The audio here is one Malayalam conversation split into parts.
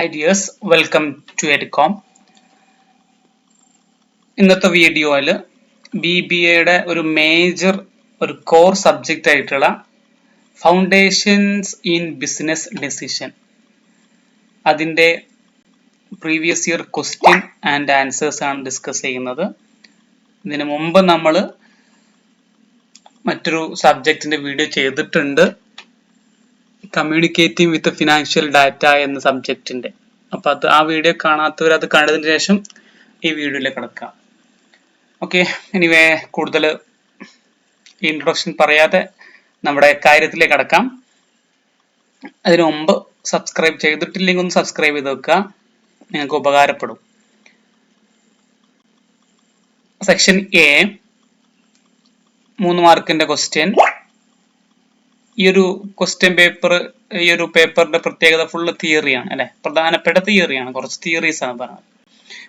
Hi dears welcome to Edcom ഇന്നത്തെ വീഡിയോയിൽ ബി ബി എയുടെ ഒരു മേജർ ഒരു കോർ സബ്ജക്റ്റ് ആയിട്ടുള്ള ഫൗണ്ടേഷൻസ് ഇൻ ബിസിനസ് ഡിസിഷൻ അതിന്റെ previous year question and answers ആണ് ഡിസ്കസ് ചെയ്യുന്നത്. ഇതിനു മുമ്പ് നമ്മൾ മറ്റൊരു സബ്ജക്റ്റിന്റെ വീഡിയോ ചെയ്തിട്ടുണ്ട്. കമ്മ്യൂണിക്കേറ്റിംഗ് വിത്ത് ഫിനാൻഷ്യൽ ഡാറ്റ എന്ന സബ്ജക്റ്റിന്റെ അപ്പൊ അത് ആ വീഡിയോ കാണാത്തവർ അത് കണ്ടതിന് ശേഷം ഈ വീഡിയോയിൽ കിടക്കാം ഓക്കെ എനിവേ കൂടുതൽ ഇൻട്രൊഡക്ഷൻ പറയാതെ നമ്മുടെ കാര്യത്തിലേക്ക് കടക്കാം. അതിനു മുമ്പ് സബ്സ്ക്രൈബ് ചെയ്തിട്ടില്ലെങ്കിൽ ഒന്ന് സബ്സ്ക്രൈബ് ചെയ്ത് വെക്കുക. നിങ്ങൾക്ക് ഉപകാരപ്പെടും. സെക്ഷൻ എ മൂന്ന് മാർക്കിന്റെ ക്വസ്റ്റ്യൻ ഈ ഒരു ക്വസ്റ്റ്യൻ പേപ്പർ ഈ ഒരു പേപ്പറിന്റെ പ്രത്യേകത ഫുള്ള് തിയറിയാണ് അല്ലെ? പ്രധാനപ്പെട്ട തിയറിയാണ് കുറച്ച് തിയറീസ് ആണ് പറഞ്ഞത്.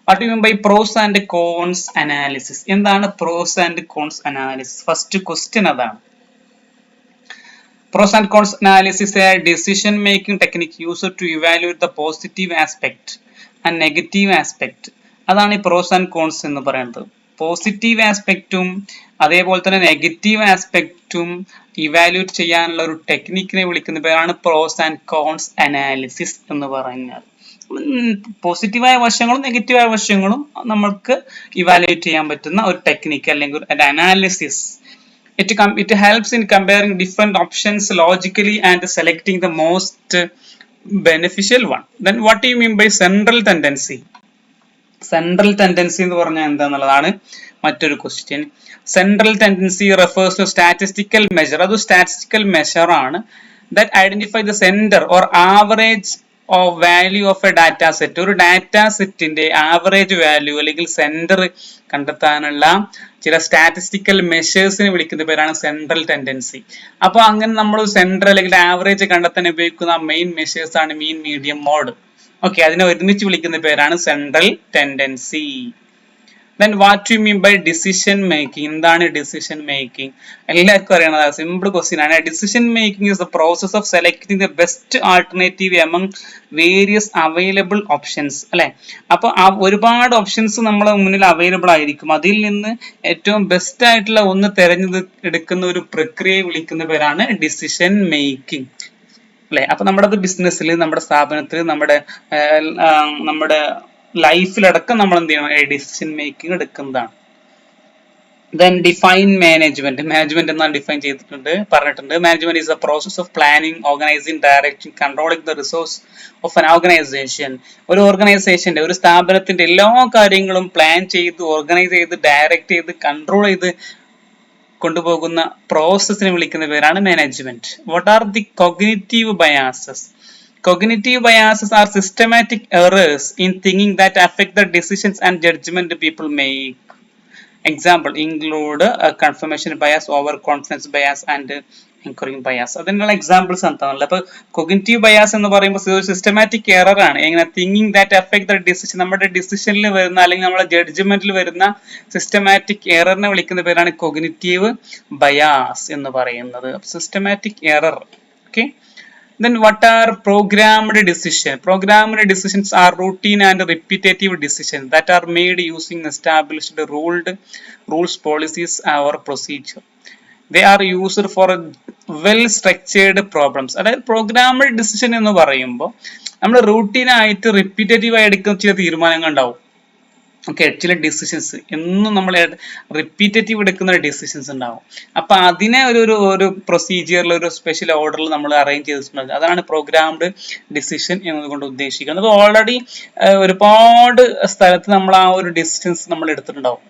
What you by pros and cons analysis എന്താണ് pros and cons analysis first question അതാണ്. Pros and cons analysis a decision making technique use to evaluate the positive aspect and negative aspect അതാണ് ഈ പ്രോസ് ആൻഡ് കോൺസ് എന്ന് പറയുന്നത്. പോസിറ്റീവ് ആസ്പെക്റ്റും അതേപോലെ തന്നെ നെഗറ്റീവ് ആസ്പെക്റ്റും ഇവാലുവേറ്റ് ചെയ്യാനുള്ള ഒരു ടെക്നിക്കിനെ വിളിക്കുന്ന പേരാണ് പ്രോസ് ആൻഡ് കോൺസ് അനാലിസിസ് എന്ന് പറയുന്നത്. പോസിറ്റീവായ വശങ്ങളും നെഗറ്റീവായ വശങ്ങളും നമ്മൾക്ക് ഇവാലുവേറ്റ് ചെയ്യാൻ പറ്റുന്ന ഒരു ടെക്നിക്ക് അല്ലെങ്കിൽ ഒരു analysis it come it helps in comparing different options logically and selecting the most beneficial one then what you mean by central tendency? Central tendency എന്ന് പറഞ്ഞാൽ എന്താന്നുള്ളതാണ് മറ്റൊരു question central tendency refers to statistical measure അത് സ്റ്റാറ്റിസ്റ്റിക്കൽ മെഷർ ആണ് that identify the centre or average of value of a data set ഒരു ഡാറ്റ സെറ്റിന്റെ ആവറേജ് വാല്യൂ അല്ലെങ്കിൽ സെന്റർ കണ്ടെത്താനുള്ള ചില സ്റ്റാറ്റിസ്റ്റിക്കൽ മെഷേഴ്സിന് വിളിക്കുന്ന പേരാണ് സെൻട്രൽ ടെൻഡൻസി അപ്പോൾ അങ്ങനെ നമ്മൾ സെൻട്രൽ അല്ലെങ്കിൽ ആവറേജ് കണ്ടെത്താൻ ഉപയോഗിക്കുന്ന മെയിൻ മെഷേഴ്സ് ആണ് മീൻ മീഡിയം മോഡ് ഓക്കെ അതിനെ ഒരുമിച്ച് വിളിക്കുന്ന പേരാണ് central tendency then what you mean by decision making എന്താണ് ഡിസിഷൻ മേക്കിംഗ് എല്ലാവർക്കും അറിയണത് സിമ്പിൾ ക്വസ്റ്റ്യൻ ആണ്. Decision making is the process of selecting the best alternative among various available options അല്ലെ? അപ്പൊ ഒരുപാട് ഓപ്ഷൻസ് നമ്മളെ മുന്നിൽ അവൈലബിൾ ആയിരിക്കും. അതിൽ നിന്ന് ഏറ്റവും ബെസ്റ്റ് ആയിട്ടുള്ള ഒന്ന് തെരഞ്ഞെടുക്കുന്ന ഒരു പ്രക്രിയയെ വിളിക്കുന്ന പേരാണ് ഡിസിഷൻ മേക്കിംഗ് അല്ലെ? അപ്പൊ നമ്മുടെ അത് ബിസിനസ്സിൽ നമ്മുടെ സ്ഥാപനത്തിൽ നമ്മുടെ നമ്മുടെ ലൈഫിലടക്കം നമ്മൾ എന്ത് ചെയ്യണം ഡിസിഷൻ മേക്കിംഗ് എടുക്കുന്നതാണ്. ദെൻ ഡിഫൈൻ മാനേജ്മെന്റ് മാനേജ്മെന്റ് എന്നാണ് ഡിഫൈൻ ചെയ്തിട്ടുണ്ട് പറഞ്ഞിട്ടുണ്ട്. Management is a process of planning organising directing controlling the resource of an organisation ഒരു ഓർഗനൈസേഷന്റെ ഒരു സ്ഥാപനത്തിന്റെ എല്ലാ കാര്യങ്ങളും പ്ലാൻ ചെയ്ത് ഓർഗനൈസ് ചെയ്ത് ഡയറക്റ്റ് ചെയ്ത് കൺട്രോൾ ചെയ്ത് കൊണ്ടുപോകുന്ന പ്രോസസ്സിനെ വിളിക്കുന്ന പേരാണ് management what are the cognitive biases cognitive biases are systematic errors in thinking that affect the decisions and judgement people make example include confirmation bias over confidence bias and anchoring bias അതിനുള്ള എക്സാമ്പിൾസ് എന്താണല്ലോ അപ്പൊ കൊഗിറ്റീവ് ബയാസ് എന്ന് പറയുമ്പോൾ സിസ്റ്റമാറ്റിക് എറർ ആണ്. എങ്ങനെ thinking that effect the decision നമ്മുടെ ഡിസിഷനിൽ വരുന്ന അല്ലെങ്കിൽ നമ്മുടെ ജഡ്ജ്മെന്റിൽ വരുന്ന സിസ്റ്റമാറ്റിക് എററിനെ വിളിക്കുന്ന പേരാണ് കൊഗ്നിറ്റീവ് ബയാസ് എന്ന് പറയുന്നത്. Systematic error okay then what are programmed decision programmed decisions are routine and repetitive decisions that are made using established ruled rules policies or procedure. They are used for well structured problems അതായത് പ്രോഗ്രാമഡ് ഡിസിഷൻ എന്ന് പറയുമ്പോൾ നമ്മൾ റൂട്ടീനായിട്ട് റിപ്പീറ്റേറ്റീവ് ആയി എടുക്കുന്ന ചില തീരുമാനങ്ങൾ ഉണ്ടാവും. ഓക്കെ ചില ഡിസിഷൻസ് എന്നും നമ്മൾ റിപ്പീറ്റേറ്റീവ് എടുക്കുന്ന ഡിസിഷൻസ് ഉണ്ടാവും. അപ്പൊ അതിനെ ഒരു ഒരു പ്രൊസീജിയറിൽ ഒരു സ്പെഷ്യൽ ഓർഡറിൽ നമ്മൾ അറേഞ്ച് ചെയ്തിട്ടുണ്ട് അതാണ് പ്രോഗ്രാംഡ് ഡിസിഷൻ എന്നതുകൊണ്ട് ഉദ്ദേശിക്കുന്നത്. ഓൾറെഡി ഒരുപാട് സ്ഥലത്ത് നമ്മൾ ആ ഒരു ഡിസിഷൻസ് നമ്മൾ എടുത്തിട്ടുണ്ടാവും.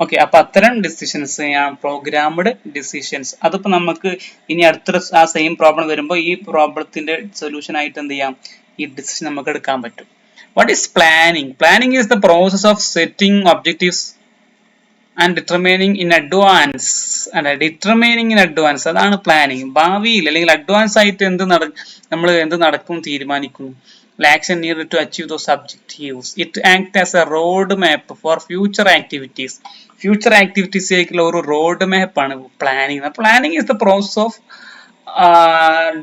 ഓക്കെ അപ്പൊ അത്തരം ഡിസിഷൻസ് പ്രോഗ്രാംഡ് ഡിസിഷൻസ് അതിപ്പോ നമുക്ക് ഇനി അടുത്ത ആ സെയിം പ്രോബ്ലം വരുമ്പോൾ ഈ പ്രോബ്ലത്തിന്റെ സൊല്യൂഷൻ ആയിട്ട് എന്ത് ചെയ്യാം? ഈ ഡിസിഷൻ നമുക്ക് എടുക്കാൻ പറ്റും. What is planning planning is the process of setting objectives and determining in advance അല്ല ഡിറ്റർമിനിങ് ഇൻ അഡ്വാൻസ് അതാണ് പ്ലാനിങ് ഭാവിയിൽ അല്ലെങ്കിൽ അഡ്വാൻസ് ആയിട്ട് എന്ത് നട നമ്മൾ എന്ത് നടക്കും തീരുമാനിക്കുന്നു? Action need to achieve those objectives it act as a road map for future activities future ആക്ടിവിറ്റീസിലേക്കുള്ള ഒരു റോഡ് മാപ്പ് ആണ് planning planning is the process of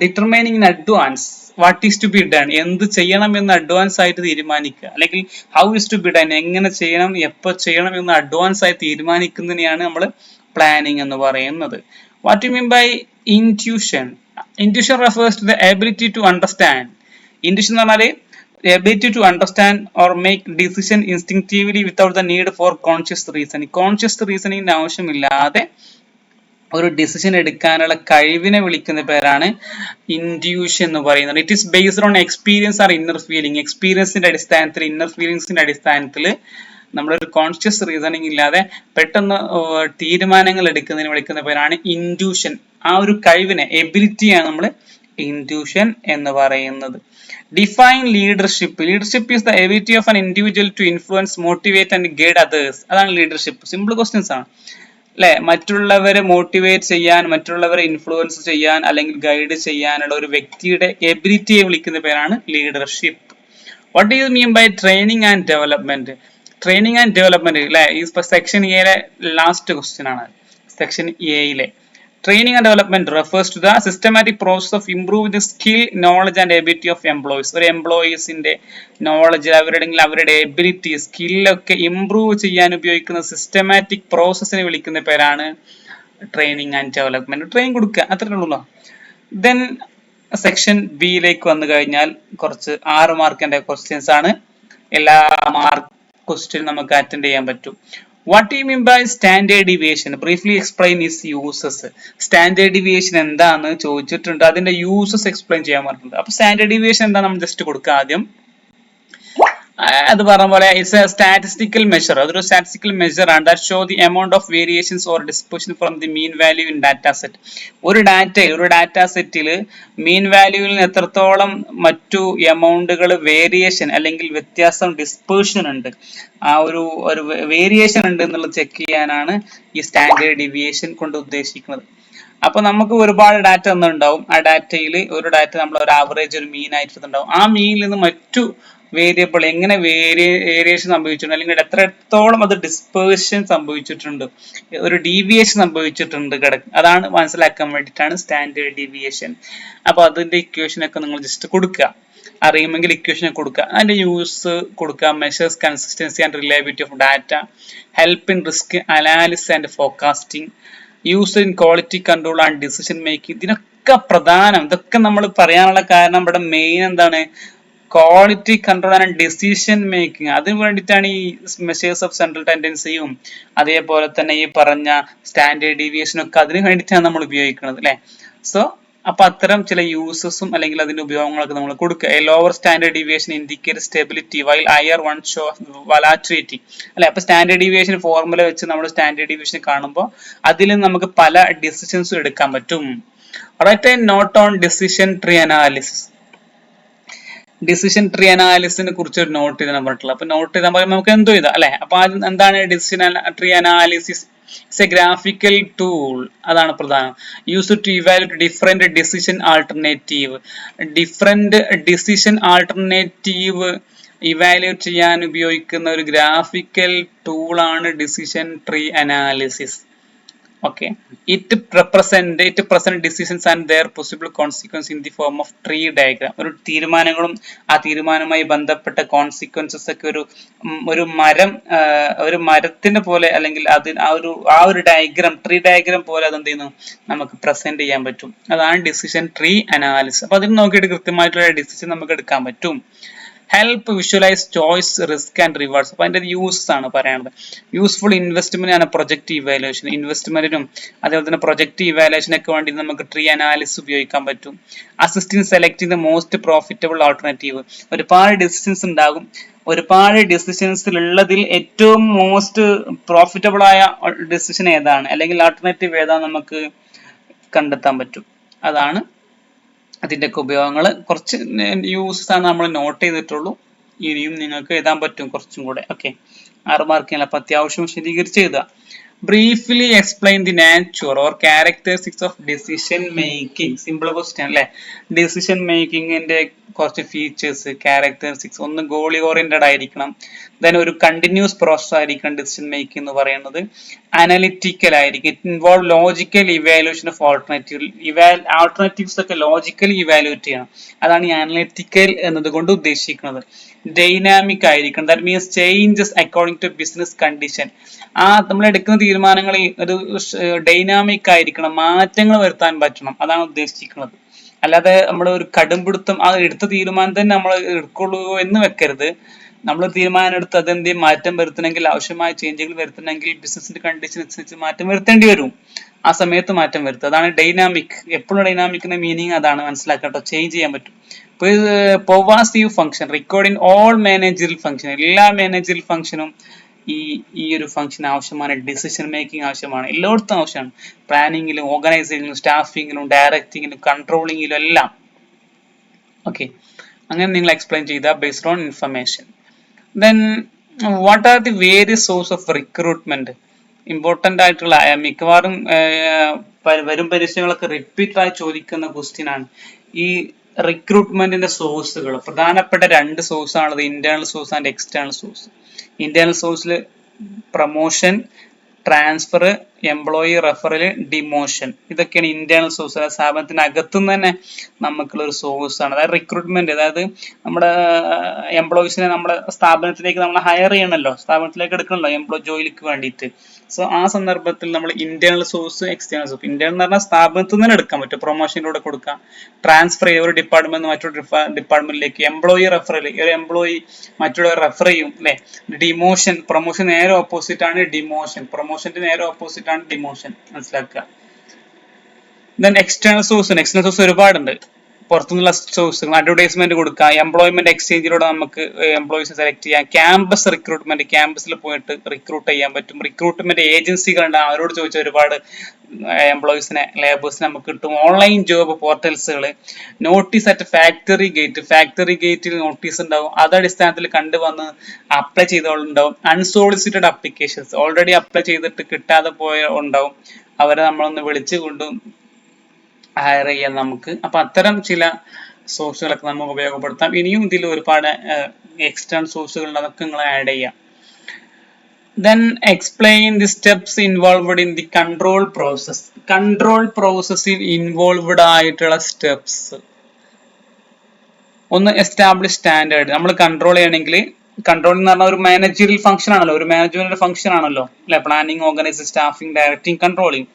determining in advance what is to be done എന്ത് ചെയ്യണം എന്ന് അഡ്വാൻസ് ആയിട്ട് തീരുമാനിക്കുക. അല്ലെങ്കിൽ how is to be done എങ്ങനെ ചെയ്യണം എപ്പോൾ ചെയ്യണം എന്ന് അഡ്വാൻസ് ആയി തീരുമാനിക്കുന്നതിനെയാണ് നമ്മൾ പ്ലാനിങ് എന്ന് പറയുന്നത്. What you mean by intuition intuition refers to the ability to understand intuition എന്ന് പറഞ്ഞാൽ ability to understand or make decision instinctively without the need for conscious reasoning conscious റീസണിങ്ങിന്റെ ആവശ്യമില്ലാതെ ഒരു ഡിസിഷൻ എടുക്കാനുള്ള കഴിവിനെ വിളിക്കുന്ന പേരാണ് ഇൻഡ്യൂഷൻ എന്ന് പറയുന്നത്. It is based on experience or inner feeling എക്സ്പീരിയൻസിന്റെ അടിസ്ഥാനത്തിൽ ഇന്നർ ഫീലിംഗ്സിന്റെ അടിസ്ഥാനത്തിൽ ഒരു കോൺഷ്യസ് റീസണിങ് ഇല്ലാതെ പെട്ടെന്ന് തീരുമാനങ്ങൾ എടുക്കുന്നതിന് വിളിക്കുന്ന പേരാണ് ഇൻഡ്യൂഷൻ ആ ഒരു കഴിവിനെ എബിലിറ്റിയാണ് നമ്മൾ ഇൻഡ്യൂഷൻ എന്ന് പറയുന്നത്. Define leadership leadership is the ability of an individual to influence motivate and guide others അതാണ് ലീഡർഷിപ്പ് സിമ്പിൾ ക്വസ്റ്റ്യൻസ് ആണ്. അല്ലെ മറ്റുള്ളവരെ മോട്ടിവേറ്റ് ചെയ്യാൻ മറ്റുള്ളവരെ ഇൻഫ്ലുവൻസ് ചെയ്യാൻ അല്ലെങ്കിൽ ഗൈഡ് ചെയ്യാനുള്ള ഒരു വ്യക്തിയുടെ എബിലിറ്റിയെ വിളിക്കുന്ന പേരാണ് leadership what you mean by training and development training and development അല്ലെ ഈ സെക്ഷൻ എയിലെ ലാസ്റ്റ് ക്വസ്റ്റ്യൻ ആണ്. സെക്ഷൻ എയിലെ Training and development refers to the systematic process of improving the skill, knowledge and ability of employees. ഒരു എംപ്ലോയീസിന്റെ നോളജ് അവരുടെ അവരുടെ എബിലിറ്റി സ്കില്ലൊക്കെ ഇംപ്രൂവ് ചെയ്യാൻ ഉപയോഗിക്കുന്ന സിസ്റ്റമാറ്റിക് പ്രോസസ്സിനെ വിളിക്കുന്ന പേരാണ് ട്രെയിനിങ് ആൻഡ് ഡെവലപ്മെന്റ് ട്രെയിൻ കൊടുക്കുക അത്രേ ഉള്ളൂ ദെൻ സെക്ഷൻ ബിയിലേക്ക് വന്നു കഴിഞ്ഞാൽ കുറച്ച് ആറ് മാർക്കിന്റെ ക്വസ്റ്റ്യൻസ് ആണ്. എല്ലാ മാർക്ക് ക്വസ്റ്റ്യൻ നമുക്ക് അറ്റൻഡ് ചെയ്യാൻ പറ്റും. What you mean by standard deviation briefly explain is uses standard deviation എന്താണെന്ന് ചോദിച്ചിട്ടുണ്ട്. അതിന്റെ യൂസസ് എക്സ്പ്ലെയിൻ ചെയ്യാൻ പറഞ്ഞിട്ടുണ്ട്. അപ്പൊ സ്റ്റാൻഡേർഡ് ഡിവിയേഷൻ എന്താ? നമ്മൾ ജസ്റ്റ് കൊടുക്കുക ആദ്യം. അത് പറഞ്ഞ പോലെ ഇറ്റ്സ് എ സ്റ്റാറ്റിസ്റ്റിക്കൽ മെഷർ അതൊരു സ്റ്റാറ്റിസ്റ്റിക്കൽ മെഷർ ആണ്. That show the amount of variations or dispersion from the mean value in data set ഒരു ഡാറ്റയിൽ ഒരു ഡാറ്റ സെറ്റിൽ മീൻ വാല്യൂവിൽ നിന്ന് എത്രത്തോളം മറ്റു എമൗണ്ടുകൾ വേരിയേഷൻ അല്ലെങ്കിൽ വ്യത്യാസം ഡിസ്പേഷൻ ഉണ്ട്. ആ ഒരു ഒരു വേരിയേഷൻ ഉണ്ട് എന്നുള്ളത് ചെക്ക് ചെയ്യാനാണ് ഈ സ്റ്റാൻഡേർഡ് ഡിവിയേഷൻ കൊണ്ട് ഉദ്ദേശിക്കുന്നത്. അപ്പൊ നമുക്ക് ഒരുപാട് ഡാറ്റ ഒന്നുണ്ടാവും ആ ഡാറ്റയിൽ ഒരു ഡാറ്റ നമ്മൾ ഒരു ആവറേജ് ഒരു മീൻ ആയിട്ട് ഉണ്ടാവും ആ മീനിൽ നിന്ന് മറ്റു വേരിയബിൾ എങ്ങനെ വേരിയേഷൻ സംഭവിച്ചിട്ടുണ്ട് അല്ലെങ്കിൽ എത്രത്തോളം അത് ഡിസ്പേർഷൻ സംഭവിച്ചിട്ടുണ്ട് ഒരു ഡീവിയേഷൻ സംഭവിച്ചിട്ടുണ്ട് കിടക്ക് അതാണ് മനസ്സിലാക്കാൻ വേണ്ടിയിട്ടാണ് സ്റ്റാൻഡേർഡ് ഡീവിയേഷൻ അപ്പോൾ അതിന്റെ ഇക്വേഷൻ ഒക്കെ നിങ്ങൾ ജസ്റ്റ് കൊടുക്കുക. അറിയുമെങ്കിൽ ഇക്വേഷൻ കൊടുക്കുക. അതിന്റെ യൂസ് കൊടുക്കുക measures consistency and reliability of data help in risk analysis and forecasting use in quality control and decision making ഇതിനൊക്കെ പ്രധാനം. ഇതൊക്കെ നമ്മൾ പറയാനുള്ള കാരണം ഇവിടെ മെയിൻ എന്താണ്? Quality control and decision making അതിന് വേണ്ടിയിട്ടാണ് ഈ മെഷേഴ്സ് ഓഫ് സെൻട്രൽ ടെൻഡൻസിയും അതേപോലെ തന്നെ ഈ പറഞ്ഞ സ്റ്റാൻഡേർഡ് ഡീവിയേഷനും ഒക്കെ അതിന് വേണ്ടിയിട്ടാണ് നമ്മൾ ഉപയോഗിക്കുന്നത് അല്ലെ? സോ അപ്പൊ അത്തരം ചില യൂസസും അല്ലെങ്കിൽ അതിന്റെ ഉപയോഗങ്ങളൊക്കെ നമ്മൾ കൊടുക്കുക. Lower standard deviation indicate stability while higher one show volatility അല്ലെ? അപ്പൊ സ്റ്റാൻഡേർഡ് ഡീവിയേഷൻ ഫോർമുല വെച്ച് നമ്മൾ സ്റ്റാൻഡേർഡ് ഡീവിയേഷൻ കാണുമ്പോൾ അതിൽ നമുക്ക് പല ഡിസിഷൻസും എടുക്കാൻ പറ്റും. Write note on decision tree analysis decision tree അനാലിസിനെ കുറിച്ച് ഒരു നോട്ട് ചെയ്താൽ പറഞ്ഞിട്ടുള്ളത്. അപ്പൊ നോട്ട് ചെയ്താൽ പറയുമ്പോൾ നമുക്ക് എന്തോ ചെയ്താൽ അല്ലെ? അപ്പൊ ആദ്യം എന്താണ് decision tree analysis it's a graphical tool അതാണ് പ്രധാനം. Use to evaluate different decision alternative different decision alternative evaluate ചെയ്യാൻ ഉപയോഗിക്കുന്ന ഒരു ഗ്രാഫിക്കൽ ടൂളാണ് decision tree analysis okay. It represent it present decisions and their possible consequence in the form of tree diagram. ഒരു തീരുമാനങ്ങളും ആ തീരുമാനവുമായി ബന്ധപ്പെട്ട കോൺസിക്വൻസസ് ഒക്കെ ഒരു ഒരു മരം ഒരു മരത്തിന് പോലെ അല്ലെങ്കിൽ അത് ആ ഒരു ആ ഒരു ഡയഗ്രാം ട്രീ ഡയഗ്രാം പോലെ അത് എന്ത് ചെയ്യുന്നു നമുക്ക് പ്രസന്റ് ചെയ്യാൻ പറ്റും. അതാണ് ഡിസിഷൻ ട്രീ അനാലിസിസ് അപ്പൊ അതിന് നോക്കിയിട്ട് കൃത്യമായിട്ടുള്ള ഡിസിഷൻ നമുക്ക് എടുക്കാൻ പറ്റും. Help visualize choice risk and rewards അപ്പൊ അതിന്റെ യൂസസ് ആണ് പറയുന്നത് യൂസ്ഫുൾ ഇൻവെസ്റ്റ്മെന്റ് ആണ് പ്രൊജക്റ്റ് ഇവാലുവേഷൻ ഇൻവെസ്റ്റ്മെന്റിനും അതേപോലെ തന്നെ പ്രൊജക്ട് ഇവാലുവേഷനൊക്കെ വേണ്ടി നമുക്ക് ട്രീ അനാലിസിസ് ഉപയോഗിക്കാൻ പറ്റും. Assisting select the most profitable alternative ഒരുപാട് ഡിസിഷൻസ് ഉണ്ടാകും. ഒരുപാട് ഡിസിഷൻസിലുള്ളതിൽ ഏറ്റവും മോസ്റ്റ് പ്രോഫിറ്റബിൾ ആയ ഡിസിഷൻ ഏതാണ്? അല്ലെങ്കിൽ ആൾട്ടർനേറ്റീവ് ഏതാണ് നമുക്ക് കണ്ടെത്താൻ പറ്റും. അതാണ് അതിന്റെയൊക്കെ ഉപയോഗങ്ങൾ കുറച്ച് യൂസസ് ആണ് നമ്മൾ നോട്ട് ചെയ്തിട്ടുള്ളൂ. ഇനിയും നിങ്ങൾക്ക് എഴുതാൻ പറ്റും കുറച്ചും കൂടെ. ഓക്കെ ആറ് മാർക്കിന് അപ്പം അത്യാവശ്യം വിശദീകരിച്ച് എഴുതുക. Briefly explain the nature or characteristics of decision making simple question അല്ലെ? ഡിസിഷൻ മേക്കിങ്ങിന്റെ കുറച്ച് ഫീച്ചേഴ്സ് ക്യാരക്ടറിസ്റ്റിക്സ് ഒന്ന് ഗോളി ഓറിയന്റഡ് ആയിരിക്കണം. ദെൻ ഒരു കണ്ടിന്യൂസ് പ്രോസസ് ആയിരിക്കണം ഡിസിഷൻ മേക്കിംഗ് എന്ന് പറയുന്നത്. അനലിറ്റിക്കൽ ആയിരിക്കും. It involve logical evaluation of alternative ഇവാൽ alternatives ഒക്കെ ലോജിക്കലി ഇവാലുവേറ്റ് ചെയ്യണം. അതാണ് ഈ അനലിറ്റിക്കൽ എന്നതുകൊണ്ട് ഉദ്ദേശിക്കുന്നത്. ഡൈനാമിക് ആയിരിക്കണം that means changes according to business condition ആ നമ്മൾ എടുക്കുന്ന തീരുമാനങ്ങൾ ഒരു ഡൈനാമിക് ആയിരിക്കണം. മാറ്റങ്ങൾ വരുത്താൻ പറ്റണം. അതാണ് ഉദ്ദേശിക്കുന്നത്. അല്ലാതെ നമ്മൾ ഒരു കടുംപിടുത്തം ആ എടുത്ത തീരുമാനം തന്നെ നമ്മൾ എടുക്കുള്ളൂ എന്ന് വെക്കരുത്. നമ്മൾ തീരുമാനം എടുത്ത് അതെന്തെങ്കിലും മാറ്റം വരുത്തണമെങ്കിൽ ആവശ്യമായ ചേഞ്ചുകൾ വരുത്തണമെങ്കിൽ ബിസിനസിന്റെ കണ്ടീഷൻ അനുസരിച്ച് മാറ്റം വരുത്തേണ്ടി വരും. ആ സമയത്ത് മാറ്റം വരുത്തുക. അതാണ് ഡൈനാമിക് എപ്പോഴും ഡൈനാമിക്കിന്റെ മീനിങ് അതാണ് മനസ്സിലാക്കട്ടോ ചേഞ്ച് ചെയ്യാൻ പറ്റും. പൊവാസീവ് ഫംഗ്ഷൻ റിക്കോർഡിങ് ഓൾ മാനേജറിൽ ഫംഗ്ഷൻ എല്ലാ മാനേജറിൽ ഫംഗ്ഷനും ഈ ഈ ഒരു ഫംഗ്ഷൻ ആവശ്യമാണ്. ഡിസിഷൻ മേക്കിംഗ് ആവശ്യമാണ്. എല്ലായിടത്തും ആവശ്യമാണ്. പ്ലാനിങ്ങിലും ഓർഗനൈസിങ്ങിലും സ്റ്റാഫിങ്ങിലും ഡയറക്റ്റിങ്ങിലും കൺട്രോളിങ്ങിലും എല്ലാം. ഓക്കെ അങ്ങനെ നിങ്ങൾ എക്സ്പ്ലെയിൻ ചെയ്ത based on information then what are the various source of recruitment important ആയിട്ടുള്ള മിക്കവാറും വരും പരീക്ഷകളൊക്കെ റിപ്പീറ്റ് ആയി ചോദിക്കുന്ന ക്വസ്റ്റ്യൻ ആണ്. ഈ റിക്രൂട്ട്മെന്റിന്റെ സോഴ്സുകൾ പ്രധാനപ്പെട്ട രണ്ട് സോഴ്സ് ആണത് internal source and external source internal സോഴ്സിൽ promotion transfer employee referral demotion ഇതൊക്കെയാണ് ഇന്റേണൽ സോഴ്സ് അതായത് സ്ഥാപനത്തിന് അകത്തുനിന്ന് തന്നെ നമുക്കുള്ള ഒരു സോഴ്സ് ആണ്. അതായത് റിക്രൂട്ട്മെന്റ് അതായത് നമ്മുടെ എംപ്ലോയിസിനെ നമ്മുടെ സ്ഥാപനത്തിലേക്ക് നമ്മൾ ഹയർ ചെയ്യണമല്ലോ സ്ഥാപനത്തിലേക്ക് എടുക്കണമല്ലോ എംപ്ലോയി ജോലിക്ക് വേണ്ടിയിട്ട്. സോ ആ സന്ദർഭത്തിൽ നമ്മൾ internal source external source internal എന്ന് പറഞ്ഞാൽ സ്ഥാപനത്തിൽ നിന്ന് എടുക്കാൻ പറ്റും പ്രൊമോഷനിലൂടെ കൊടുക്കാം. ട്രാൻസ്ഫർ ചെയ്യുക ഒരു ഡിപ്പാർട്ട്മെന്റ് മറ്റൊരു ഡിപ്പാർട്ട്മെന്റിലേക്ക് എംപ്ലോയി റെഫർ ഒരു എംപ്ലോയി മറ്റുള്ളവർ റെഫർ ചെയ്യും അല്ലെ? ഡിമോഷൻ പ്രൊമോഷൻ നേരെ ഓപ്പോസിറ്റ് ആണ് ഡിമോഷൻ പ്രൊമോഷന്റെ നേരെ ഓപ്പോസിറ്റ് ആണ് ഡിമോഷൻ മനസ്സിലാക്കുക? Then external source external source ഒരുപാടുണ്ട്. പുറത്തുനിന്നുള്ള സോഴ്സുകൾ അഡ്വർടൈസ്മെന്റ് കൊടുക്കുക എംപ്ലോയ്മെന്റ് എക്സ്ചേഞ്ചിലൂടെ നമുക്ക് എംപ്ലോയീസ് സെലക്ട് ചെയ്യാം. ക്യാമ്പസ് റിക്രൂട്ട്മെന്റ് ക്യാമ്പസിൽ പോയിട്ട് റിക്രൂട്ട് ചെയ്യാൻ പറ്റും. റിക്രൂട്ട്മെന്റ് ഏജൻസികളുണ്ട് അവരോട് ചോദിച്ച ഒരുപാട് എംപ്ലോയീസിനെ ലേബേഴ്സിനെ നമുക്ക് കിട്ടും. Online job പോർട്ടൽസുകൾ notice at factory gate factory ഗേറ്റിൽ നോട്ടീസ് ഉണ്ടാവും. അത് അടിസ്ഥാനത്തിൽ കണ്ടുവന്ന് അപ്ലൈ ചെയ്തോളുണ്ടാവും. അൺസോളിസിറ്റഡ് അപ്ലിക്കേഷൻസ് ഓൾറെഡി അപ്ലൈ ചെയ്തിട്ട് കിട്ടാതെ പോയ ഉണ്ടാവും. അവരെ നമ്മളൊന്ന് വിളിച്ചു കൊണ്ടും ഹയർ ചെയ്യാം നമുക്ക്. അപ്പൊ അത്തരം ചില സോഴ്സുകളൊക്കെ നമുക്ക് ഉപയോഗപ്പെടുത്താം. ഇനിയും ഇതിൽ ഒരുപാട് എക്സ്റ്റേണൽ സോഴ്സുകൾ അതൊക്കെ നിങ്ങൾ ആഡ് ചെയ്യാം. Then explain the steps involved in the control process control പ്രോസസ്സിൽ ഇൻവോൾവഡ് ആയിട്ടുള്ള സ്റ്റെപ്സ് ഒന്ന് എസ്റ്റാബ്ലിഷ് സ്റ്റാൻഡേർഡ് നമ്മൾ കൺട്രോൾ ചെയ്യണമെങ്കിൽ കൺട്രോൾ എന്ന് പറഞ്ഞാൽ ഒരു മാനേജറിയൽ ഫംഗ്ഷൻ ആണല്ലോ. ഒരു മാനേജ്മെന്റ് ഫംഗ്ഷൻ ആണല്ലോ. അല്ലെ? Planning organising staffing directing controlling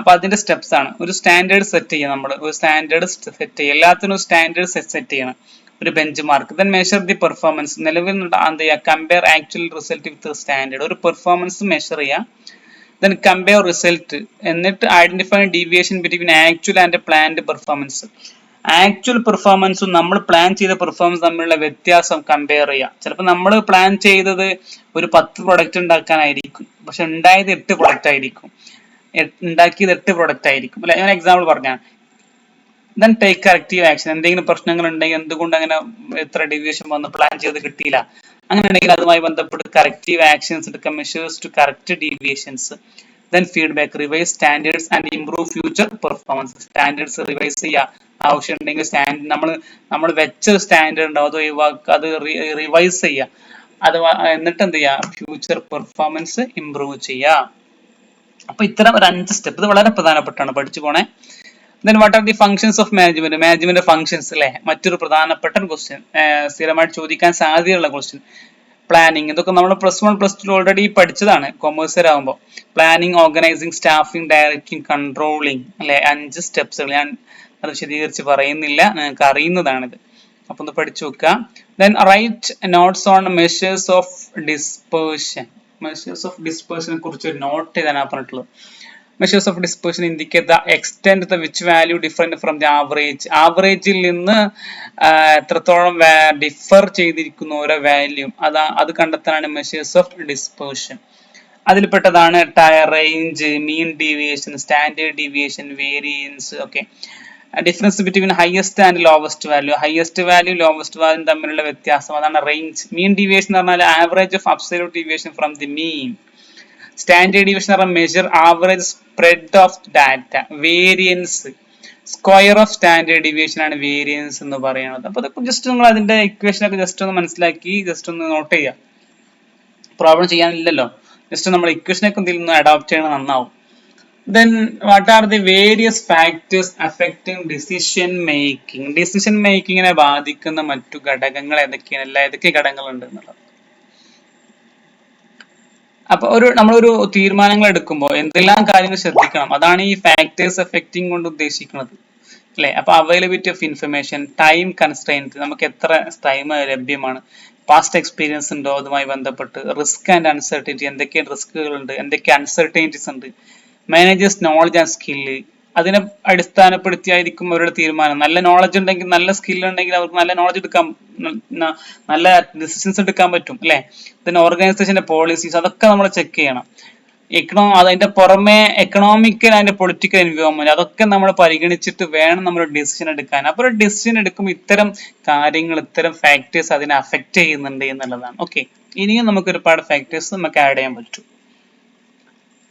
അപ്പൊ അതിന്റെ സ്റ്റെപ്സ് ആണ്. ഒരു സ്റ്റാൻഡേർഡ് സെറ്റ് ചെയ്യണം നമ്മൾ ഒരു സ്റ്റാൻഡേർഡ് സെറ്റ് ചെയ്യുക എല്ലാത്തിനും സ്റ്റാൻഡേർഡ് സെറ്റ് ചെയ്യണം. ഒരു benchmark then measure the performance നിലവിൽ എന്ത് ചെയ്യുക compare actual result with standard ഒരു പെർഫോമൻസ് മെഷർ ചെയ്യുക ദെൻ കമ്പയർ റിസൾട്ട് എന്നിട്ട് identify deviation between actual and planned performance actual പെർഫോമൻസും നമ്മൾ പ്ലാൻ ചെയ്ത പെർഫോമൻസ് തമ്മിലുള്ള വ്യത്യാസം കമ്പയർ ചെയ്യാം. ചിലപ്പോൾ നമ്മൾ പ്ലാൻ ചെയ്തത് ഒരു പത്ത് പ്രൊഡക്റ്റ് ഉണ്ടാക്കാനായിരിക്കും. പക്ഷെ ഉണ്ടായത് എട്ട് പ്രൊഡക്റ്റ് ആയിരിക്കും. ഉണ്ടാക്കിയത് എട്ട് പ്രൊഡക്റ്റ് ആയിരിക്കും. അല്ലെ? ഞാൻ എക്സാമ്പിൾ പറഞ്ഞാണ് ദെൻ ടേക്ക് കറക്റ്റീവ് ആക്ഷൻ എന്തെങ്കിലും പ്രശ്നങ്ങൾ ഉണ്ടെങ്കിൽ എന്തുകൊണ്ട് അങ്ങനെ എത്ര ഡീവിയേഷൻ വന്ന് പ്ലാൻ ചെയ്ത് കിട്ടിയില്ല? അങ്ങനെ ഉണ്ടെങ്കിൽ അതുമായി ബന്ധപ്പെട്ട് കറക്റ്റീവ് ആക്ഷൻസ് എടുക്കാം. Measures to correct deviations then feedback revise standards and improve future performance standards revise ചെയ്യുക ആവശ്യം ഉണ്ടെങ്കിൽ സ്റ്റാൻഡ് നമ്മൾ നമ്മൾ വെച്ച സ്റ്റാൻഡേർഡ് ഉണ്ടാവും അത് ഒഴിവാക്കുക അത് റിവൈസ് ചെയ്യുക അത് എന്നിട്ട് എന്ത് ചെയ്യുക ഫ്യൂച്ചർ പെർഫോമൻസ് ഇംപ്രൂവ് ചെയ്യുക അപ്പൊ ഇത്തരം ഒരു അഞ്ച് സ്റ്റെപ്പ് ഇത് വളരെ പ്രധാനപ്പെട്ടാണ് പഠിച്ചു പോണേ. Then what are the functions of management management functions അല്ലെ മറ്റൊരു പ്രധാനപ്പെട്ട ക്വസ്റ്റ്യൻ സ്ഥിരമായിട്ട് ചോദിക്കാൻ സാധ്യതയുള്ള ക്വസ്റ്റ്യൻ പ്ലാനിങ് ഇതൊക്കെ നമ്മൾ plus one plus two already പഠിച്ചതാണ് കൊമേഴ്സിലാകുമ്പോൾ planning organising staffing directing controlling അല്ലെ? അഞ്ച് സ്റ്റെപ്സുകൾ ഞാൻ അത് വിശദീകരിച്ച് പറയുന്നില്ല. നിങ്ങൾക്ക് അറിയുന്നതാണിത്. അപ്പൊ ഒന്ന് പഠിച്ചു വെക്കുക then write notes on measures of dispersion measures of ഡിസ്പേഴ്സിനെ കുറിച്ച് ഒരു നോട്ട് ചെയ്താണ് പറഞ്ഞിട്ടുള്ളത്. Measures of dispersion indicate the extend the which value different from the average average നിന്ന് എത്രത്തോളം ഡിഫർ ചെയ്തിരിക്കുന്ന ഓരോ വാല്യൂ അതാ അത് കണ്ടെത്താനാണ് മെഷേഴ്സ് ഓഫ് ഡിസ്പേർഷൻ അതിൽപ്പെട്ടതാണ് tyre range mean deviation standard deviation variance okay difference between highest and lowest value highest value lowest value തമ്മിലുള്ള വ്യത്യാസം അതാണ് റേഞ്ച് മീൻ ഡീവിയേഷൻ എന്ന് പറഞ്ഞാൽ average of absolute deviation from the mean standard deviation പറഞ്ഞാൽ measure average spread of data variance square of standard deviation ആണ് വേരിയൻസ് എന്ന് പറയുന്നത്. അപ്പൊ അതൊക്കെ ജസ്റ്റ് നിങ്ങൾ അതിന്റെ ഇക്വേഷൻ ഒക്കെ ജസ്റ്റ് ഒന്ന് മനസ്സിലാക്കി ജസ്റ്റ് ഒന്ന് നോട്ട് ചെയ്യുക. പ്രോബ്ലം ചെയ്യാനില്ലല്ലോ. ജസ്റ്റ് നമ്മൾ ഇക്വേഷനൊക്കെ എന്തെങ്കിലും ഒന്ന് അഡോപ്റ്റ് ചെയ്യണം നന്നാവും. Then what are the various factors affecting decision making? Decision making മേക്കിങ്ങിനെ ബാധിക്കുന്ന മറ്റു ഘടകങ്ങൾ ഏതൊക്കെയാണ് അല്ല ഏതൊക്കെ ഘടകങ്ങളുണ്ട് എന്നുള്ളത്? അപ്പൊ ഒരു നമ്മളൊരു തീരുമാനങ്ങൾ എടുക്കുമ്പോൾ എന്തെല്ലാം കാര്യങ്ങൾ ശ്രദ്ധിക്കണം? അതാണ് ഈ ഫാക്ടേഴ്സ് എഫക്റ്റിംഗ് കൊണ്ട് ഉദ്ദേശിക്കുന്നത്. അല്ലെ? അപ്പൊ availability of information time constraint നമുക്ക് എത്ര ടൈം ലഭ്യമാണ്? പാസ്റ്റ് എക്സ്പീരിയൻസ് ഉണ്ടോ? അതുമായി ബന്ധപ്പെട്ട് റിസ്ക് ആൻഡ് അൺസർട്ടിറ്റി എന്തൊക്കെ റിസ്കുകൾ ഉണ്ട് എന്തൊക്കെ അൺസർട്ടിറ്റീസ് ഉണ്ട്? മാനേജേഴ്സ് നോളജ് ആൻഡ് സ്കില്ല് അതിനെ അടിസ്ഥാനപ്പെടുത്തിയായിരിക്കും അവരുടെ തീരുമാനം. നല്ല നോളജ് ഉണ്ടെങ്കിൽ നല്ല സ്കിൽ ഉണ്ടെങ്കിൽ അവർക്ക് നല്ല നോളജ് എടുക്കാം നല്ല ഡിസിഷൻസ് എടുക്കാൻ പറ്റും അല്ലെ? പിന്നെ ഓർഗനൈസേഷന്റെ പോളിസീസ് അതൊക്കെ നമ്മൾ ചെക്ക് ചെയ്യണം. എക്കണോ അതിന്റെ പുറമെ എക്കണോമിക്കൽ അതിന്റെ പൊളിറ്റിക്കൽ എൻവയോൺമെന്റ് അതൊക്കെ നമ്മൾ പരിഗണിച്ചിട്ട് വേണം നമ്മൾ ഡിസിഷൻ എടുക്കാൻ. അപ്പോൾ ഒരു ഡിസിഷൻ എടുക്കുമ്പോൾ ഇത്തരം കാര്യങ്ങൾ ഇത്തരം ഫാക്ടേഴ്സ് അതിനെ അഫക്റ്റ് ചെയ്യുന്നുണ്ട് എന്നുള്ളതാണ്. ഓക്കെ ഇനിയും നമുക്ക് ഒരുപാട് ഫാക്ടേഴ്സ് നമുക്ക് ആഡ് ചെയ്യാൻ പറ്റും.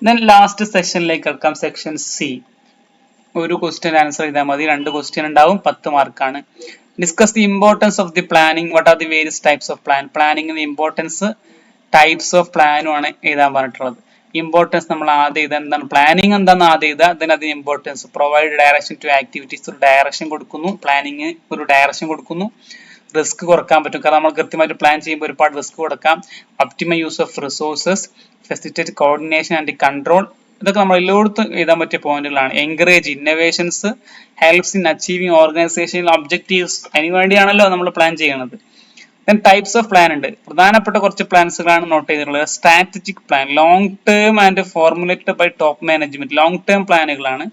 ദെൻ ലാസ്റ്റ് സെഷനിലേക്ക് കിടക്കാം. സെക്ഷൻ സി ഒരു ക്വസ്റ്റ്യൻ ആൻസർ ചെയ്താൽ മതി. രണ്ട് ക്വസ്റ്റ്യൻ ഉണ്ടാവും. പത്ത് മാർക്കാണ് discuss the importance of the planning what are the various types of plan പ്ലാനിങ്ങിന്റെ importance types of പ്ലാനും ആണ് എഴുതാൻ പറഞ്ഞിട്ടുള്ളത്. ഇമ്പോർട്ടൻസ് നമ്മൾ ആദ്യം എഴുതാൻ എന്താണ്? പ്ലാനിങ് എന്താണെന്ന് ആദ്യം എഴുതുക. Then അതിന് importance provide direction to activities ഒരു ഡയറക്ഷൻ കൊടുക്കുന്നു. പ്ലാനിങ് ഒരു ഡയറക്ഷൻ കൊടുക്കുന്നു. റിസ്ക് കുറയ്ക്കാൻ പറ്റും. കാരണം നമ്മൾ കൃത്യമായിട്ട് പ്ലാൻ ചെയ്യുമ്പോൾ ഒരുപാട് റിസ്ക് കൊടുക്കാം. Optimum use of resources facilitate coordination and control ഇതൊക്കെ നമ്മൾ എല്ലായിടത്തും എഴുതാൻ പറ്റിയ പോയിന്റുകളാണ് encourage innovations helps in achieving organisational objectives അതിന് വേണ്ടിയാണല്ലോ നമ്മൾ പ്ലാൻ ചെയ്യുന്നത് ടൈപ്സ് ഓഫ് പ്ലാൻ ഉണ്ട്. പ്രധാനപ്പെട്ട കുറച്ച് പ്ലാൻസുകളാണ് നോട്ട് ചെയ്തിട്ടുള്ളത്. Strategic plan long term and formulated by top management long term പ്ലാനുകളാണ്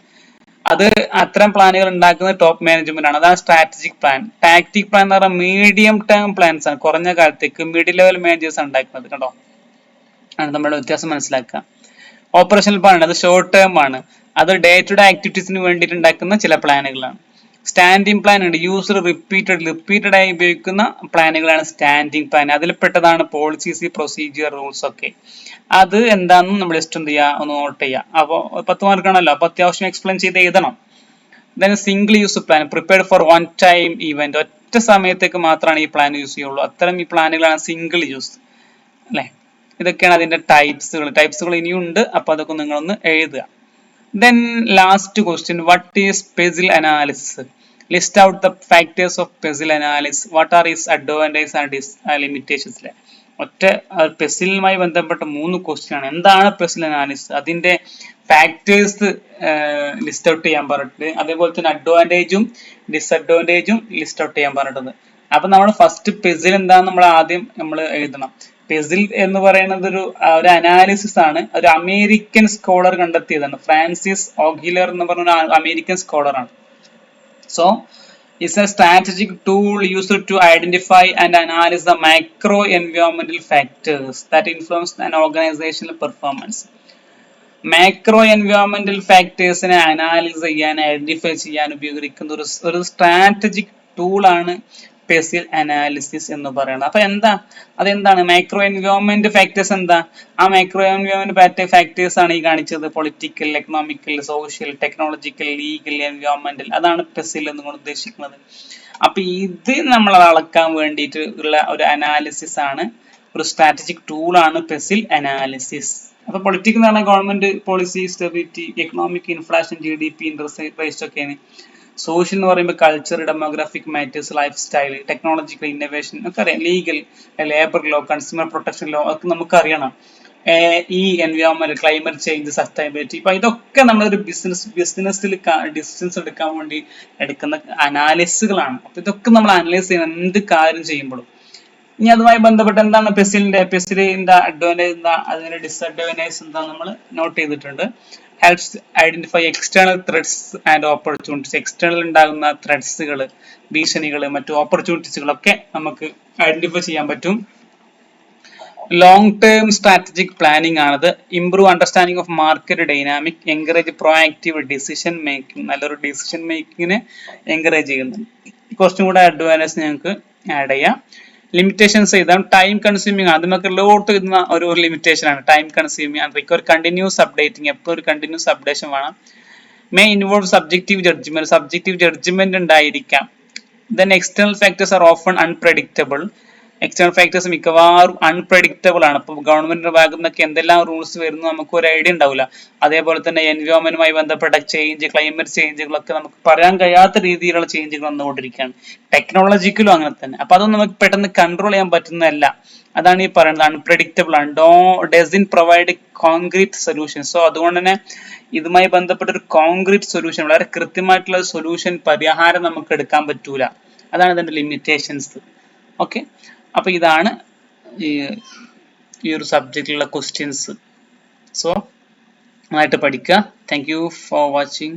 അത് അത്തരം പ്ലാനുകൾ ഉണ്ടാക്കുന്ന ടോപ്പ് മാനേജ്മെന്റ് ആണ്. അതാണ് സ്ട്രാറ്റജിക് പ്ലാൻ ടാക്ടിക് പ്ലാൻ എന്ന് പറഞ്ഞാൽ മീഡിയം ടേം പ്ലാൻസ് ആണ്. കുറഞ്ഞ കാലത്തേക്ക് മിഡിൽ ലെവൽ മാനേജേഴ്സ് ഉണ്ടാക്കുന്നത് കേട്ടോ ആണ് നമ്മുടെ വ്യത്യാസം മനസ്സിലാക്കുക. ഓപ്പറേഷണൽ പ്ലാൻ അത് ഷോർട്ട് ടേം ആണ്. അത് ഡേ ടു ഡേ ആക്ടിവിറ്റീസിന് വേണ്ടിയിട്ട് ഉണ്ടാക്കുന്ന ചില പ്ലാനുകളാണ്. സ്റ്റാൻഡിംഗ് പ്ലാൻ ഉണ്ട്. യൂസർ റിപ്പീറ്റഡ് റിപ്പീറ്റഡ് ആയി ഉപയോഗിക്കുന്ന പ്ലാനുകളാണ് സ്റ്റാൻഡിംഗ് പ്ലാൻ അതിൽ പെട്ടതാണ് പോളിസീസ് പ്രൊസീജിയർ റൂൾസ് ഒക്കെ. അത് എന്താണെന്ന് നമ്മൾ ജസ്റ്റ് എന്ത് ചെയ്യുക ഒന്ന് നോട്ട് ചെയ്യുക അപ്പോൾ പത്ത് മാർക്കാണല്ലോ അപ്പോൾ അത്യാവശ്യം എക്സ്പ്ലെയിൻ ചെയ്ത് എഴുതണം. Then single use plan prepared for one time event ഒറ്റ സമയത്തേക്ക് മാത്രമാണ് ഈ പ്ലാൻ യൂസ് ചെയ്യുള്ളൂ. അത്തരം ഈ പ്ലാനുകളാണ് സിംഗിൾ യൂസ് അല്ലേ? ഇതൊക്കെയാണ് അതിന്റെ ടൈപ്സുകൾ ടൈപ്സുകൾ ഇനിയുണ്ട് അപ്പോൾ അപ്പൊ അതൊക്കെ നിങ്ങളൊന്ന് എഴുതുക. Then last question what is PESTEL analysis list out the factors of PESTEL analysis what are is advantage and limitations ഒറ്റ പെസിലുമായി ബന്ധപ്പെട്ട മൂന്ന് ക്വസ്റ്റ്യൻ ആണ്. എന്താണ് പെസിൽ അനാലിസിസ് അതിന്റെ ഫാക്ടേഴ്സ് ലിസ്റ്റ് ഔട്ട് ചെയ്യാൻ പറഞ്ഞിട്ട് അതേപോലെ തന്നെ അഡ്വാന്റേജും ഡിസഡ്വാന്റേജും ലിസ്റ്റ് ഔട്ട് ചെയ്യാൻ പറഞ്ഞിട്ടുണ്ട്. അപ്പൊ നമ്മൾ ഫസ്റ്റ് പെസിൽ എന്താന്ന് നമ്മൾ ആദ്യം നമ്മൾ എഴുതണം. പെസിൽ എന്ന് പറയുന്നത് ഒരു ഒരു അനാലിസിസ് ആണ്. ഒരു അമേരിക്കൻ സ്കോളർ കണ്ടെത്തിയതാണ്. ഫ്രാൻസിസ് ഓഗിലർ എന്ന് പറഞ്ഞ അമേരിക്കൻ സ്കോളർ ആണ്. So, it's a strategic tool used to identify and analyze the macro environmental factors that influence an organizational performance. Macro എൻവയോൺമെന്റൽ ഫാക്ടേഴ്സിനെ അനാലിസ് ചെയ്യാൻ ഐഡന്റിഫൈ ചെയ്യാൻ ഉപയോഗിക്കുന്ന ഒരു ഒരു സ്ട്രാറ്റജിക് ടൂളാണ് പെസിൽ അനാലിസിസ് എന്ന് പറയുന്നത് അപ്പൊ എന്താ? അതെന്താണ്? മൈക്രോ എൻവയോൺമെന്റ് ഫാക്ടേഴ്സ് എന്താ? ആ മൈക്രോ എൻവയോൺമെന്റ് ഫാക്ടേഴ്സ് ആണ് ഈ കാണിച്ചത്. Political economical social technological legal എൻവയോൺമെന്റൽ അതാണ് പെസിൽ എന്നുകൊണ്ട് ഉദ്ദേശിക്കുന്നത്. അപ്പൊ ഇത് നമ്മൾ അളക്കാൻ വേണ്ടിയിട്ട് ഉള്ള ഒരു അനാലിസിസ് ആണ്. ഒരു സ്ട്രാറ്റജിക് ടൂൾ ആണ് പെസിൽ അനാലിസിസ് അപ്പൊ പൊളിറ്റിക്സ് എന്ന് പറഞ്ഞാൽ government policy stability economic inflation G D P interest rate ഒക്കെയാണ് സോഷ്യൽ എന്ന് പറയുമ്പോൾ culture demographic matters lifestyle technological innovation ഒക്കെ അറിയാം. Legal labour law consumer protection law ഒക്കെ നമുക്ക് അറിയണം ഈ എൻവയോൺമെന്റ് ക്ലൈമറ്റ് ചേഞ്ച് സസ്റ്റൈനബിലിറ്റി ഇപ്പൊ ഇതൊക്കെ നമ്മളൊരു ബിസിനസ് ബിസിനസ്സിൽ ഡിസിഷൻസ് എടുക്കാൻ വേണ്ടി എടുക്കുന്ന അനാലിസുകളാണ് അപ്പൊ ഇതൊക്കെ നമ്മൾ അനലൈസ് ചെയ്യണം. എന്ത് കാര്യം ചെയ്യുമ്പോഴും. ഇനി അതുമായി ബന്ധപ്പെട്ട് എന്താണ് പെസിലിന്റെ പെസിലിന്റെ അഡ്വാന്റേജ് എന്താ അതിന്റെ ഡിസഡ്വാന്റേജ് എന്താ നമ്മൾ നോട്ട് ചെയ്തിട്ടുണ്ട്. Helps identify external threats and opportunities external ഉണ്ടാകുന്ന ത്രെഡ്സുകൾ ഭീഷണികൾ മറ്റു ഓപ്പർച്യൂണിറ്റീസുകളൊക്കെ നമുക്ക് ഐഡന്റിഫൈ ചെയ്യാൻ പറ്റും. ലോങ് ടേം സ്ട്രാറ്റജിക് പ്ലാനിംഗ് ആണത്. Improve understanding of market dynamic encourage proactive decision making നല്ലൊരു ഡിസിഷൻ മേക്കിങ്ങിനെ എൻകറേജ് ചെയ്യുന്നുണ്ട് കുറച്ചും കൂടെ അഡ്വാൻസ് ഞങ്ങൾക്ക് ആഡ് ചെയ്യാം. ലിമിറ്റേഷൻസ് ഇതാണ്. ടൈം കൺസ്യൂമിങ് ആണ് നമുക്ക് എല്ലായിടത്തും കിട്ടുന്ന ഒരു ലിമിറ്റേഷൻ ആണ്. ടൈം കൺസ്യൂമിങ് ആണ് റിക്വയർ കണ്ടിന്യൂസ് അപ്ഡേറ്റിംഗ് എപ്പോഴും ഒരു കണ്ടിന്യൂസ് അപ്ഡേഷൻ വേണം. May involve subjective judgement subjective judgement ഉണ്ടായിരിക്കാം. Then external factors are often unpredictable external factors മിക്കവാറും അൺപ്രഡിക്റ്റബിൾ ആണ്. ഇപ്പോൾ ഗവൺമെന്റിന്റെ ഭാഗത്തു നിന്നൊക്കെ എന്തെല്ലാം റൂൾസ് വരുന്നു നമുക്ക് ഒരു ഐഡിയ ഉണ്ടാവില്ല അതേപോലെ തന്നെ എൻവയോൺമെന്റുമായി ബന്ധപ്പെട്ട ചേഞ്ച് ക്ലൈമറ്റ് ചേഞ്ചുകളൊക്കെ നമുക്ക് പറയാൻ കഴിയാത്ത രീതിയിലുള്ള ചേഞ്ചുകൾ വന്നുകൊണ്ടിരിക്കുകയാണ്. ടെക്നോളജിക്കലും അങ്ങനെ തന്നെ. അപ്പൊ അതൊന്നും നമുക്ക് പെട്ടെന്ന് കൺട്രോൾ ചെയ്യാൻ പറ്റുന്നതല്ല. അതാണ് ഈ പറയുന്നത് അൺപ്രഡിക്റ്റബിൾ ആണ്. Do doesn't provide concrete solution so അതുകൊണ്ട് തന്നെ ഇതുമായി ബന്ധപ്പെട്ട ഒരു കോൺക്രീറ്റ് സൊല്യൂഷൻ വളരെ കൃത്യമായിട്ടുള്ള സൊല്യൂഷൻ പരിഹാരം നമുക്ക് എടുക്കാൻ പറ്റൂല. അതാണ് ഇതിന്റെ ലിമിറ്റേഷൻസ് ഓക്കെ അപ്പൊ ഇതാണ് ഈ ഈ ഒരു സബ്ജക്റ്റിലുള്ള ക്വസ്റ്റ്യൻസ് സോ നന്നായിട്ട് പഠിക്കുക. Thank you for watching